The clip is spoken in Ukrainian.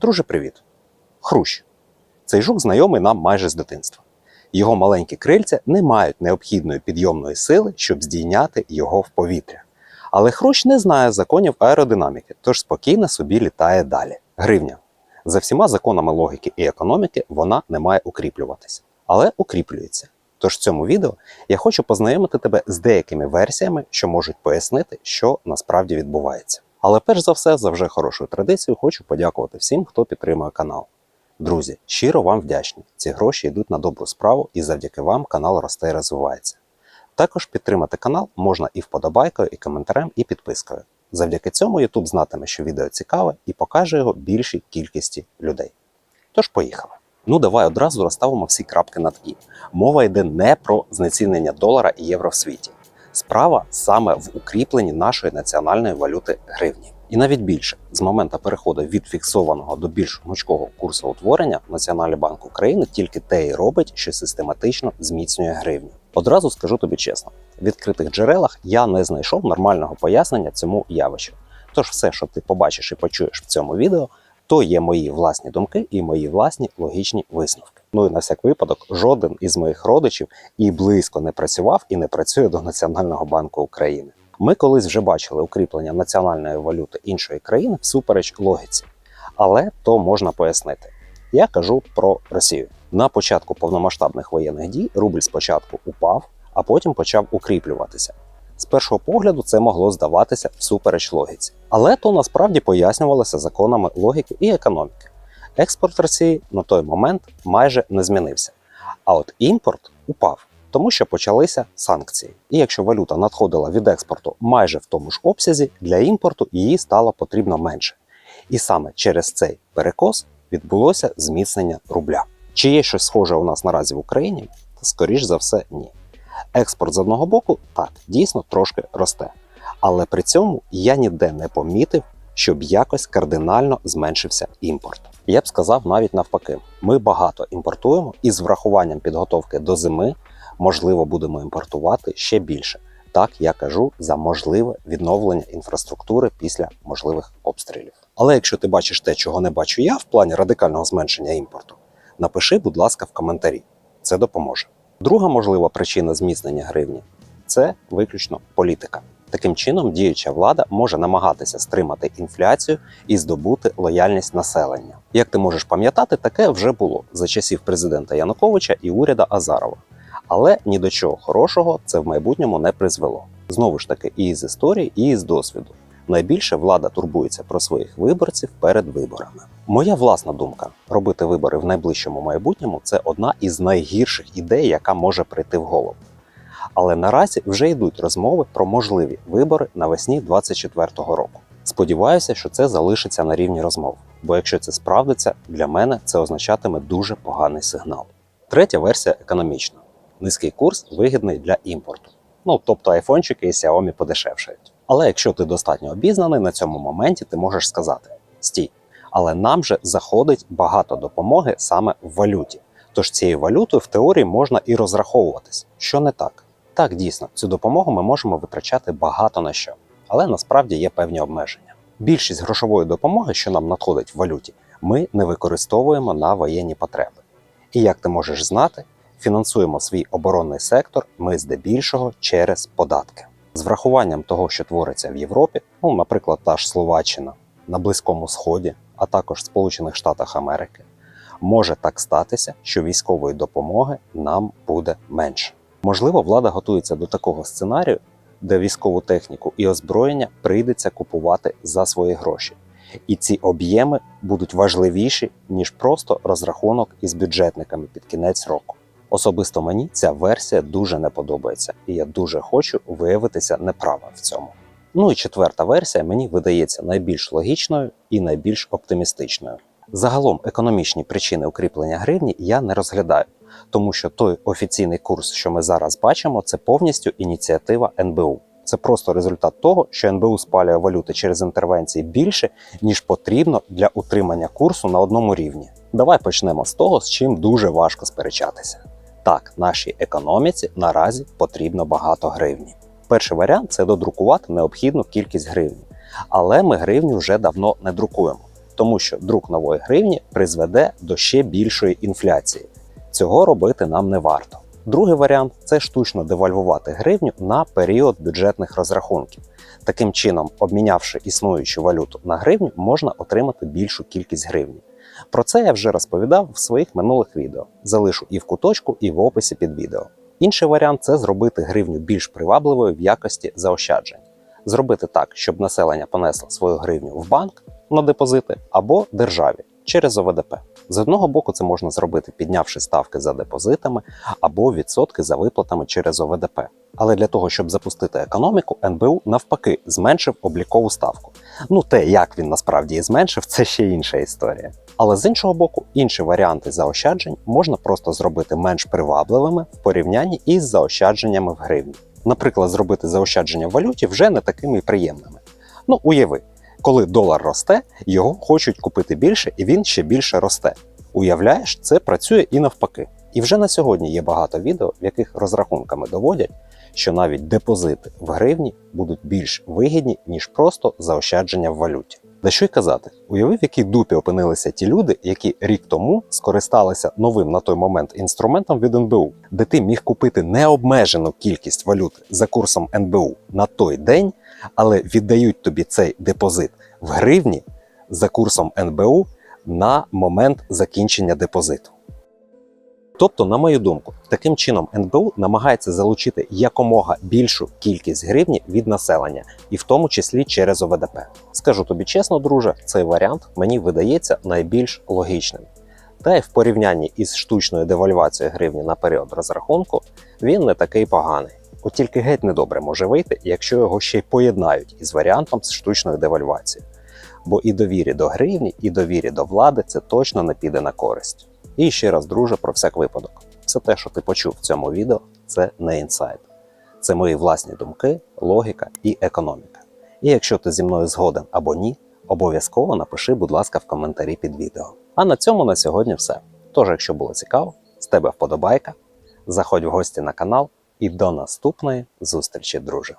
Друже, привіт! Хрущ. Цей жук знайомий нам майже з дитинства. Його маленькі крильця не мають необхідної підйомної сили, щоб здійняти його в повітря. Але хрущ не знає законів аеродинаміки, тож спокійно собі літає далі. Гривня. За всіма законами логіки і економіки вона не має укріплюватися, але укріплюється. Тож в цьому відео я хочу познайомити тебе з деякими версіями, що можуть пояснити, що насправді відбувається. Але перш за все, за вже хорошою традицією, хочу подякувати всім, хто підтримує канал. Друзі, щиро вам вдячні. Ці гроші йдуть на добру справу, і завдяки вам канал росте і розвивається. Також підтримати канал можна і вподобайкою, і коментарем, і підпискою. Завдяки цьому YouTube знатиме, що відео цікаве, і покаже його більшій кількості людей. Тож поїхали. Ну давай одразу розставимо всі крапки над «і». Мова йде не про знецінення долара і євро в світі. Справа саме в укріпленні нашої національної валюти гривні. І навіть більше з моменту переходу від фіксованого до більш гнучкого курсу утворення Національний банк України тільки те і робить, що систематично зміцнює гривню. Одразу скажу тобі чесно: в відкритих джерелах я не знайшов нормального пояснення цьому явищу. Тож все, що ти побачиш і почуєш в цьому відео, то є мої власні думки і мої власні логічні висновки. Ну і на всяк випадок, жоден із моїх родичів і близько не працював і не працює до Національного банку України. Ми колись вже бачили укріплення національної валюти іншої країни всупереч логіці, але то можна пояснити. Я кажу про Росію. На початку повномасштабних воєнних дій рубль спочатку упав, а потім почав укріплюватися. З першого погляду це могло здаватися всупереч логіці, але то насправді пояснювалося законами логіки і економіки. Експорт Росії на той момент майже не змінився, а от імпорт упав, тому що почалися санкції. І якщо валюта надходила від експорту майже в тому ж обсязі, для імпорту її стало потрібно менше. І саме через цей перекос відбулося зміцнення рубля. Чи є щось схоже у нас наразі в Україні? Скоріш за все, ні. Експорт з одного боку так дійсно трошки росте, але при цьому я ніде не помітив, щоб якось кардинально зменшився імпорт. Я б сказав навіть навпаки: ми багато імпортуємо, і з врахуванням підготовки до зими можливо будемо імпортувати ще більше. Так я кажу за можливе відновлення інфраструктури після можливих обстрілів. Але якщо ти бачиш те, чого не бачу я в плані радикального зменшення імпорту, напиши, будь ласка, в коментарі. Це допоможе. Друга можлива причина зміцнення гривні це виключно політика. Таким чином, діюча влада може намагатися стримати інфляцію і здобути лояльність населення. Як ти можеш пам'ятати, таке вже було за часів президента Януковича і уряда Азарова. Але ні до чого хорошого це в майбутньому не призвело. Знову ж таки, і з історії, і з досвіду. Найбільше влада турбується про своїх виборців перед виборами. Моя власна думка: робити вибори в найближчому майбутньому це одна із найгірших ідей, яка може прийти в голову. Але наразі вже йдуть розмови про можливі вибори навесні 2024 року. Сподіваюся, що це залишиться на рівні розмов, бо якщо це справдиться, для мене це означатиме дуже поганий сигнал. Третя версія економічна: низький курс вигідний для імпорту. Ну тобто айфончики і Xiaomi подешевшають. Але якщо ти достатньо обізнаний на цьому моменті, ти можеш сказати: стій, але нам же заходить багато допомоги саме в валюті. Тож цією валютою в теорії можна і розраховуватись, що не так. Так, дійсно, цю допомогу ми можемо витрачати багато на що, але насправді є певні обмеження. Більшість грошової допомоги, що нам надходить в валюті, ми не використовуємо на воєнні потреби. І як ти можеш знати, фінансуємо свій оборонний сектор ми здебільшого через податки. З врахуванням того, що твориться в Європі, ну, наприклад, та ж Словаччина на Близькому Сході, а також Сполучених Штатах Америки, може так статися, що військової допомоги нам буде менше. Можливо, влада готується до такого сценарію, де військову техніку і озброєння прийдеться купувати за свої гроші. І ці об'єми будуть важливіші, ніж просто розрахунок із бюджетниками під кінець року. Особисто мені ця версія дуже не подобається, і я дуже хочу виявитися неправим в цьому. Ну і четверта версія мені видається найбільш логічною і найбільш оптимістичною. Загалом економічні причини укріплення гривні я не розглядаю, тому що той офіційний курс, що ми зараз бачимо, це повністю ініціатива НБУ. Це просто результат того, що НБУ спалює валюти через інтервенції більше, ніж потрібно для утримання курсу на одному рівні. Давай почнемо з того, з чим дуже важко сперечатися. Так, нашій економіці наразі потрібно багато гривні. Перший варіант це додрукувати необхідну кількість гривні. Але ми гривню вже давно не друкуємо. тому що друк нової гривні призведе до ще більшої інфляції. Цього робити нам не варто. Другий варіант це штучно девальвувати гривню на період бюджетних розрахунків. Таким чином, обмінявши існуючу валюту на гривню, можна отримати більшу кількість гривні. Про це я вже розповідав в своїх минулих відео. Залишу і в куточку, і в описі під відео. Інший варіант це зробити гривню більш привабливою в якості заощаджень. Зробити так, щоб населення понесло свою гривню в банк на депозити або державі через ОВДП. З одного боку, це можна зробити, піднявши ставки за депозитами або відсотки за виплатами через ОВДП. Але для того, щоб запустити економіку, НБУ навпаки зменшив облікову ставку. Ну те, як він насправді її зменшив, це ще інша історія. Але з іншого боку, інші варіанти заощаджень можна просто зробити менш привабливими в порівнянні із заощадженнями в гривні. Наприклад, зробити заощадження в валюті вже не такими приємними. Ну, уяви, коли долар росте, його хочуть купити більше, і він ще більше росте. Уявляєш, це працює і навпаки. І вже на сьогодні є багато відео, в яких розрахунками доводять, що навіть депозити в гривні будуть більш вигідні, ніж просто заощадження в валюті. Да що й казати, уяви, в якій дупі опинилися ті люди, які рік тому скористалися новим на той момент інструментом від НБУ, де ти міг купити необмежену кількість валют за курсом НБУ на той день, але віддають тобі цей депозит в гривні за курсом НБУ на момент закінчення депозиту. Тобто, на мою думку, таким чином НБУ намагається залучити якомога більшу кількість гривні від населення, і в тому числі через ОВДП. Скажу тобі чесно, друже, цей варіант мені видається найбільш логічним. Та й в порівнянні із штучною девальвацією гривні на період розрахунку він не такий поганий. От тільки геть недобре може вийти, якщо його ще й поєднають із варіантом з штучною девальвацією. Бо і довірі до гривні, і довірі до влади це точно не піде на користь. І ще раз, друже, про всяк випадок. Все те, що ти почув в цьому відео, це не інсайт. Це мої власні думки, логіка і економіка. І якщо ти зі мною згоден або ні, обов'язково напиши, будь ласка, в коментарі під відео. А на цьому на сьогодні все. Тож, якщо було цікаво, з тебе вподобайка, заходь в гості на канал і до наступної зустрічі, друже.